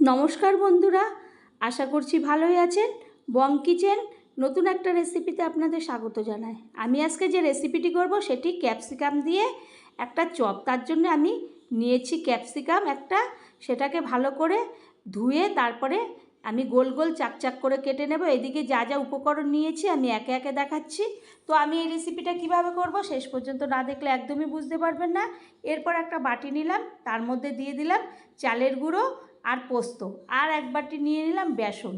নমস্কার বন্ধুরা, আশা করছি ভালোই আছেন। বং কিচেন নতুন একটা রেসিপিতে আপনাদের স্বাগত জানাই। আমি আজকে যে রেসিপিটি করব সেটি ক্যাপসিকাম দিয়ে একটা চপ, তার জন্য আমি নিয়েছি ক্যাপসিকাম একটা। সেটাকে ভালো করে ধুয়ে তারপরে আমি গোল গোল চাকচাক করে কেটে নেব। এদিকে যা যা উপকরণ নিয়েছি আমি একে একে দেখাচ্ছি। তো আমি এই রেসিপিটা কীভাবে করব শেষ পর্যন্ত না দেখলে একদমই বুঝতে পারবেন না। এরপর একটা বাটি নিলাম, তার মধ্যে দিয়ে দিলাম চালের গুঁড়ো আর পোস্ত। আর এক বাটি নিয়ে নিলাম বেসন।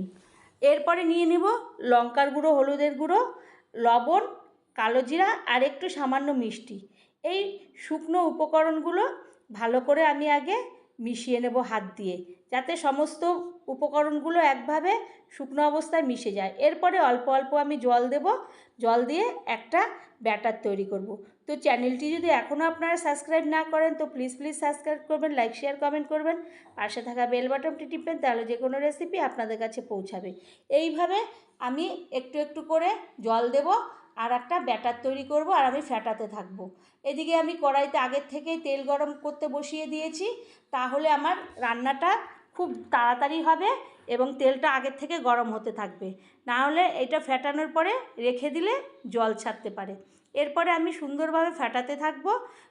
এরপরে নিয়ে নিব লঙ্কার গুঁড়ো, হলুদের গুঁড়ো, লবণ, কালো জিরা আর একটু সামান্য মিষ্টি। এই শুকনো উপকরণগুলো ভালো করে আমি আগে মিশিয়ে নেব হাত দিয়ে, যাতে সমস্ত উপকরণগুলো একভাবে শুকনো অবস্থায় মিশে যায়। এরপরে অল্প অল্প আমি জল দেব, জল দিয়ে একটা ব্যাটার তৈরি করব। তো চ্যানেলটি যদি এখনও আপনারা সাবস্ক্রাইব না করেন, তো প্লিজ প্লিজ সাবস্ক্রাইব করবেন, লাইক, শেয়ার, কমেন্ট করবেন। পাশে থাকা বেল বাটনটি টিপবেন, তাহলে যে কোনো রেসিপি আপনাদের কাছে পৌঁছাবে। এইভাবে আমি একটু একটু করে জল দেব আর একটা ব্যাটার তৈরি করব আর আমি ফ্যাটাতে থাকব। এদিকে আমি কড়াইতে আগের থেকেই তেল গরম করতে বসিয়ে দিয়েছি। তাহলে আমার রান্নাটা খুব তাড়াতাড়ি হবে এবং তেলটা আগের থেকে গরম হতে থাকবে। না হলে এটা ফ্যাটানোর পরে রেখে দিলে জল ছাড়তে পারে। এরপরে আমি সুন্দরভাবে ফ্যাটাতে থাকব।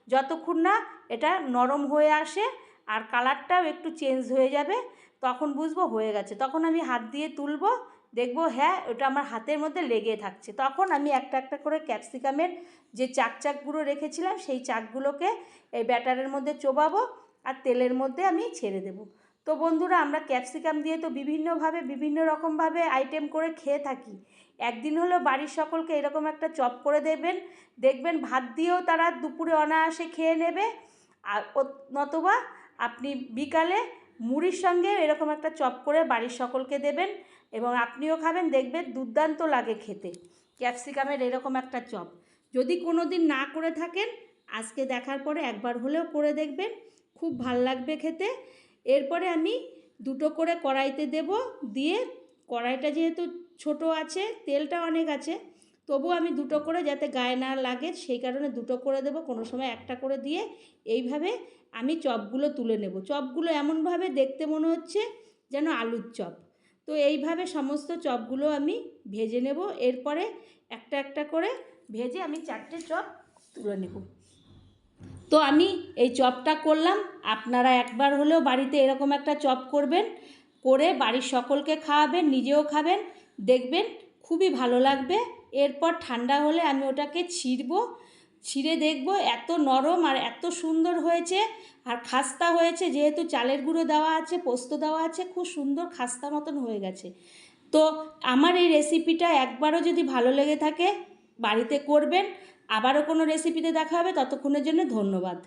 যতক্ষণ না এটা নরম হয়ে আসে আর কালারটাও একটু চেঞ্জ হয়ে যাবে, তখন বুঝব হয়ে গেছে। তখন আমি হাত দিয়ে তুলবো। দেখব হ্যাঁ ওটা আমার হাতের মধ্যে লেগে থাকছে। তখন আমি একটা একটা করে ক্যাপসিকামের যে চাক চাকগুলো রেখেছিলাম, সেই চাকগুলোকে এই ব্যাটারের মধ্যে চোবাবো আর তেলের মধ্যে আমি ছেড়ে দেবো। তো বন্ধুরা, আমরা ক্যাপসিকাম দিয়ে তো বিভিন্নভাবে, বিভিন্ন রকমভাবে আইটেম করে খেয়ে থাকি। একদিন হলো বাড়ির সকলকে এরকম একটা চপ করে দেবেন, দেখবেন ভাত দিয়েও তারা দুপুরে অনায়াসে খেয়ে নেবে। আর নতবা আপনি বিকালে মুড়ির সঙ্গে এরকম একটা চপ করে বাড়ির সকলকে দেবেন। এবং আপনিও খাবেন, দেখবেন দুর্দান্ত লাগে খেতে। ক্যাপসিকামের এরকম একটা চপ। যদি কোনো দিন না করে থাকেন, আজকে দেখার পরে একবার হলেও করে দেখবেন, খুব ভালো লাগবে খেতে। এরপরে আমি দুটো করে কড়াইতে দেব, দিয়ে কড়াইটা যেহেতু ছোট আছে, তেলটা অনেক আছে তবু আমি দুটো করে যাতে গায়ে না লাগে, সেই কারণে দুটো করে দেব, কোনো সময় একটা করে দিয়ে এইভাবে আমি চপগুলো তুলে নেব। চপগুলো এমনভাবে দেখতে মনে হচ্ছে যেন আলুর চপ। তো এইভাবে সমস্ত চপগুলো আমি ভেজে নেব। এরপরে একটা একটা করে ভেজে আমি চারটে চপ তুলে নেব। তো আমি এই চপটা করলাম। আপনারা একবার হলেও বাড়িতে এরকম একটা চপ করবেন, করে বাড়ির সকলকে খাওয়াবেন, নিজেও খাবেন, দেখবেন খুবই ভালো লাগবে। এরপর ঠান্ডা হলে আমি ওটাকে ছিঁড়বো। ছিঁড়ে দেখব, এত নরম আর এত সুন্দর হয়েছে। আর খাস্তা হয়েছে, যেহেতু চালের গুঁড়ো দেওয়া আছে, পোস্ত দেওয়া আছে, খুব সুন্দর খাস্তা মতন হয়ে গেছে। তো আমার এই রেসিপিটা একবারও যদি ভালো লেগে থাকে, বাড়িতে করবেন। আবারও কোনো রেসিপিতে দেখা হবে, ততক্ষণের জন্য ধন্যবাদ।